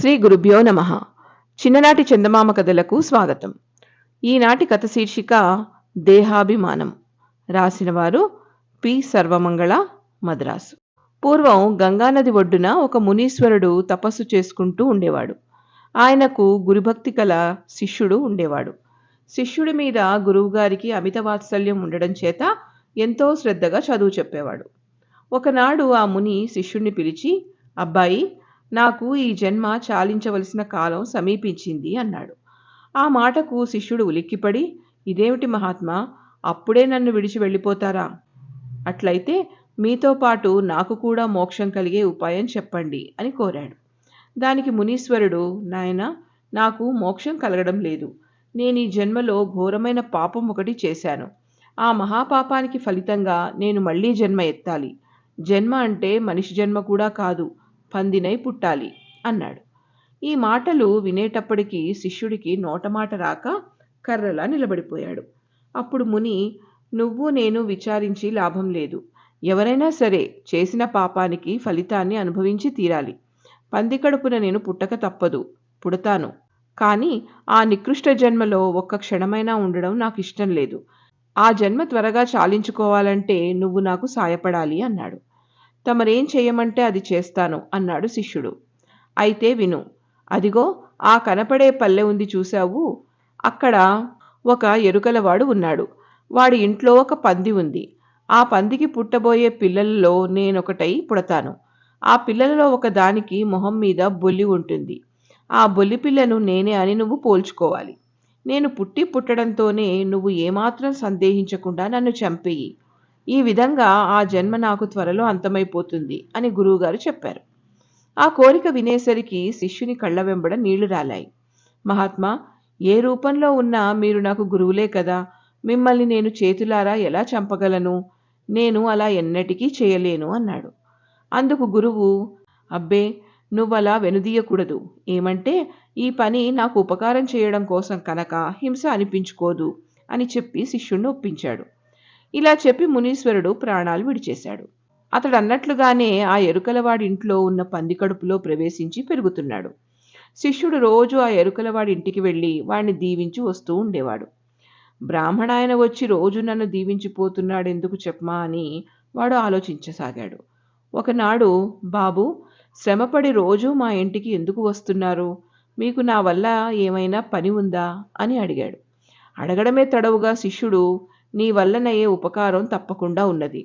శ్రీ గురుభ్యో నమ. చిన్ననాటి చందమామ కథలకు స్వాగతం. ఈనాటి కథ శీర్షిక దేహాభిమానం. రాసినవారు పి. సర్వమంగళ మద్రాసు. పూర్వం గంగానది ఒడ్డున ఒక మునీశ్వరుడు తపస్సు చేసుకుంటూ ఉండేవాడు. ఆయనకు గురుభక్తి కల శిష్యుడు ఉండేవాడు. శిష్యుడి మీద గురువుగారికి అమిత వాత్సల్యం ఉండడం చేత ఎంతో శ్రద్ధగా చదువు చెప్పేవాడు. ఒకనాడు ఆ ముని శిష్యుణ్ణి పిలిచి అబ్బాయి నాకు ఈ జన్మ చాలించవలసిన కాలం సమీపించింది అన్నాడు. ఆ మాటకు శిష్యుడు ఉలిక్కిపడి ఇదేమిటి మహాత్మా అప్పుడే నన్ను విడిచి వెళ్ళిపోతారా? అట్లయితే మీతో పాటు నాకు కూడా మోక్షం కలిగే ఉపాయం చెప్పండి అని కోరాడు. దానికి మునీశ్వరుడు నాయన నాకు మోక్షం కలగడం లేదు. నేను ఈ జన్మలో ఘోరమైన పాపం ఒకటి చేశాను. ఆ మహాపాపానికి ఫలితంగా నేను మళ్ళీ జన్మ ఎత్తాలి. జన్మ అంటే మనిషి జన్మ కూడా కాదు. పందినై పుట్టాలి అన్నాడు. ఈ మాటలు వినేటప్పటికీ శిష్యుడికి నోటమాట రాక కర్రలా నిలబడిపోయాడు. అప్పుడు ముని నువ్వు నేను విచారించి లాభం లేదు. ఎవరైనా సరే చేసిన పాపానికి ఫలితాన్ని అనుభవించి తీరాలి. పంది కడుపున నేను పుట్టక తప్పదు పుడతాను. కానీ ఆ నికృష్ట జన్మలో ఒక్క క్షణమైనా ఉండడం నాకు ఇష్టం లేదు. ఆ జన్మ త్వరగా చాలించుకోవాలంటే నువ్వు నాకు సాయపడాలి అన్నాడు. తమరేం చేయమంటే అది చేస్తాను అన్నాడు శిష్యుడు. అయితే విను అదిగో ఆ కనపడే పల్లె ఉంది చూశావు? అక్కడ ఒక ఎరుకలవాడు ఉన్నాడు. వాడి ఇంట్లో ఒక పంది ఉంది. ఆ పందికి పుట్టబోయే పిల్లలలో నేనొకటై పుడతాను. ఆ పిల్లలలో ఒక దానికి మొహం మీద బొల్లి ఉంటుంది. ఆ బొల్లి పిల్లను నేనే అని నువ్వు పోల్చుకోవాలి. నేను పుట్టి పుట్టడంతోనే నువ్వు ఏమాత్రం సందేహించకుండా నన్ను చంపేయి ఈ విధంగా ఆ జన్మ నాకు త్వరలో అంతమైపోతుంది అని గురువుగారు చెప్పారు. ఆ కోరిక వినేసరికి శిష్యుని కళ్ళ వెంబడ నీళ్ళు రాలాయి. మహాత్మా ఏ రూపంలో ఉన్నా మీరు నాకు గురువులే కదా. మిమ్మల్ని నేను చేతులారా ఎలా చంపగలను? నేను అలా ఎన్నటికీ చేయలేను అన్నాడు. అందుకు గురువు అబ్బే నువ్వలా వెనుదీయకూడదు. ఏమంటే ఈ పని నాకు ఉపకారం చేయడం కోసం కనుక హింస అనిపించుకోదు అని చెప్పి శిష్యుణ్ణి ఒప్పించాడు. ఇలా చెప్పి మునీశ్వరుడు ప్రాణాలు విడిచేశాడు. అతడు అన్నట్లుగానే ఆ ఎరుకలవాడి ఇంట్లో ఉన్న పంది కడుపులో ప్రవేశించి పెరుగుతున్నాడు. శిష్యుడు రోజు ఆ ఎరుకలవాడి ఇంటికి వెళ్ళి వాడిని దీవించి వస్తూ ఉండేవాడు. బ్రాహ్మణాయన వచ్చి రోజు నన్ను దీవించిపోతున్నాడు ఎందుకు చెప్పమా అని వాడు ఆలోచించసాగాడు. ఒకనాడు బాబు శ్రమపడి రోజు మా ఇంటికి ఎందుకు వస్తున్నారు? మీకు నా వల్ల ఏమైనా పని ఉందా? అని అడిగాడు. అడగడమే తడవుగా శిష్యుడు నీ వల్లనయ్యే ఉపకారం తప్పకుండా ఉన్నది.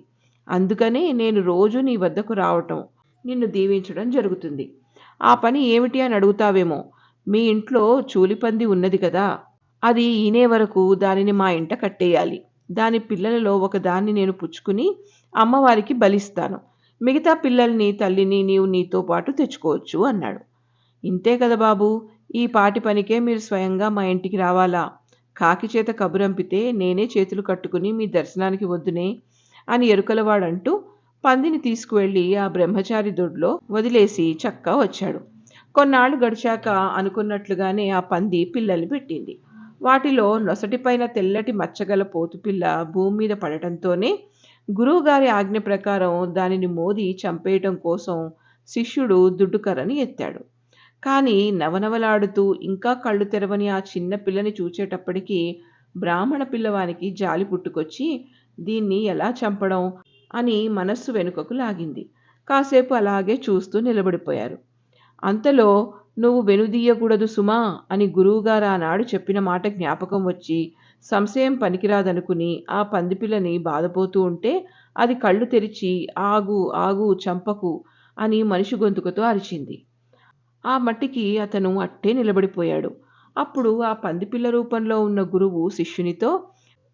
అందుకనే నేను రోజు నీ వద్దకు రావటం నిన్ను దీవించడం జరుగుతుంది. ఆ పని ఏమిటి అని అడుగుతావేమో? మీ ఇంట్లో చూలిపంది ఉన్నది కదా అది ఈనే వరకు దానిని మా ఇంట కట్టేయాలి. దాని పిల్లలలో ఒక దాన్ని నేను పుచ్చుకుని అమ్మవారికి బలిస్తాను. మిగతా పిల్లల్ని తల్లిని నీవు నీతో పాటు తెచ్చుకోవచ్చు అన్నాడు. ఇంతే కదా బాబు ఈ పాటి పనికే మీరు స్వయంగా మా ఇంటికి రావాలా? కాకి చేత కబురంపితే నేనే చేతులు కట్టుకుని మీ దర్శనానికి వద్దునే అని ఎరుకలవాడంటూ పందిని తీసుకువెళ్ళి ఆ బ్రహ్మచారి దొడ్లో వదిలేసి చక్కా వచ్చాడు. కొన్నాళ్ళు గడిచాక అనుకున్నట్లుగానే ఆ పంది పిల్లల్ని పెట్టింది. వాటిలో నొసటిపైన తెల్లటి మచ్చగల పోతుపిల్ల భూమి మీద పడటంతోనే గురువుగారి ఆజ్ఞ ప్రకారం దానిని మోది చంపేయటం కోసం శిష్యుడు దుడ్డుకర్రని ఎత్తాడు. కానీ నవనవలాడుతూ ఇంకా కళ్ళు తెరవని ఆ చిన్న పిల్లని చూచేటప్పటికీ బ్రాహ్మణ పిల్లవానికి జాలి పుట్టుకొచ్చి దీన్ని ఎలా చంపడం? అని మనస్సు వెనుకకు లాగింది. కాసేపు అలాగే చూస్తూ నిలబడిపోయారు. అంతలో నువ్వు వెనుదీయకూడదు సుమా అని గురువుగారు ఆనాడు చెప్పిన మాట జ్ఞాపకం వచ్చి సంశయం పనికిరాదనుకుని ఆ పందిపిల్లని బాధపోతూ ఉంటే అది కళ్ళు తెరిచి ఆగు ఆగు చంపకు అని మనిషి గొంతుకతో అరిచింది. ఆ మట్టికి అతను అట్టే నిలబడిపోయాడు. అప్పుడు ఆ పందిపిల్ల రూపంలో ఉన్న గురువు శిష్యునితో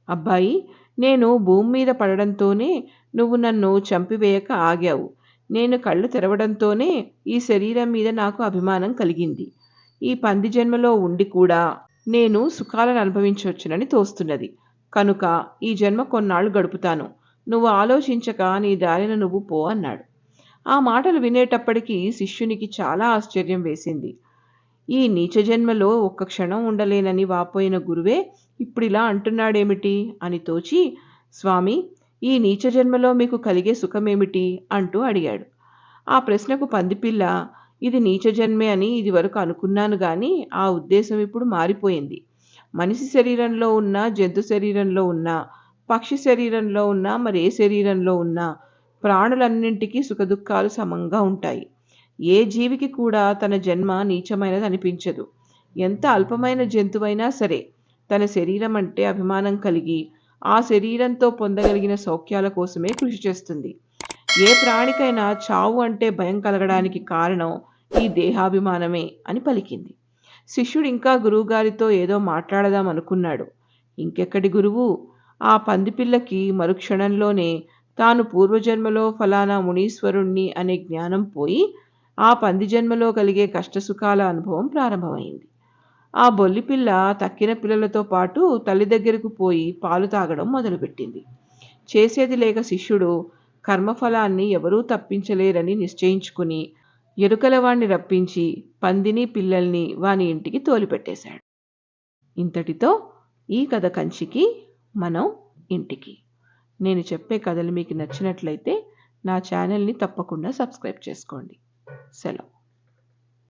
అబ్బాయి నేను భూమి మీద పడడంతోనే నువ్వు నన్ను చంపివేయక ఆగావు. నేను కళ్ళు తెరవడంతోనే ఈ శరీరం మీద నాకు అభిమానం కలిగింది. ఈ పంది జన్మలో ఉండి కూడా నేను సుఖాలను అనుభవించవచ్చునని తోస్తున్నది. కనుక ఈ జన్మ కొన్నాళ్ళు గడుపుతాను. నువ్వు ఆలోచించక నీ దారిన నువ్వు పో అన్నాడు. ఆ మాటలు వినేటప్పటికీ శిష్యునికి చాలా ఆశ్చర్యం వేసింది. ఈ నీచ జన్మలో ఒక్క క్షణం ఉండలేనని వాపోయిన గురువే ఇప్పుడిలా అంటున్నాడేమిటి? అని తోచి స్వామి ఈ నీచ జన్మలో మీకు కలిగే సుఖమేమిటి? అంటూ అడిగాడు. ఆ ప్రశ్నకు పందిపిల్ల ఇది నీచ జన్మే అని ఇది వరకు అనుకున్నాను కానీ ఆ ఉద్దేశం ఇప్పుడు మారిపోయింది. మనిషి శరీరంలో ఉన్న జంతు శరీరంలో ఉన్నా పక్షి శరీరంలో ఉన్నా మరే శరీరంలో ఉన్నా ప్రాణులన్నింటికీ సుఖదుఖాలు సమంగా ఉంటాయి. ఏ జీవికి కూడా తన జన్మ నీచమైనది అనిపించదు ఎంత అల్పమైన జంతువైనా సరే తన శరీరం అంటే అభిమానం కలిగి ఆ శరీరంతో పొందగలిగిన సౌఖ్యాల కోసమే కృషి చేస్తుంది. ఏ ప్రాణికైనా చావు అంటే భయం కలగడానికి కారణం ఈ దేహాభిమానమే అని పలికింది. శిష్యుడు ఇంకా గురువుగారితో ఏదో మాట్లాడదాం అనుకున్నాడు. ఇంకెక్కడి గురువు? ఆ పందిపిల్లకి మరుక్షణంలోనే తాను పూర్వజన్మలో ఫలానా మునీశ్వరుణ్ణి అనే జ్ఞానం పోయి ఆ పంది జన్మలో కలిగే కష్టసుఖాల అనుభవం ప్రారంభమైంది. ఆ బొల్లిపిల్ల తక్కిన పిల్లలతో పాటు తల్లి దగ్గరకు పోయి పాలు తాగడం మొదలుపెట్టింది. చేసేది లేక శిష్యుడు కర్మఫలాన్ని ఎవరూ తప్పించలేరని నిశ్చయించుకుని ఎరుకల వాణ్ణి రప్పించి పందిని పిల్లల్ని వాని ఇంటికి తోలిపెట్టేశాడు. ఇంతటితో ఈ కథ కంచికి మనం ఇంటికి. నేను చెప్పే కథలు మీకు నచ్చినట్లయితే నా ఛానల్ని తప్పకుండా సబ్స్క్రైబ్ చేసుకోండి. సెలవు.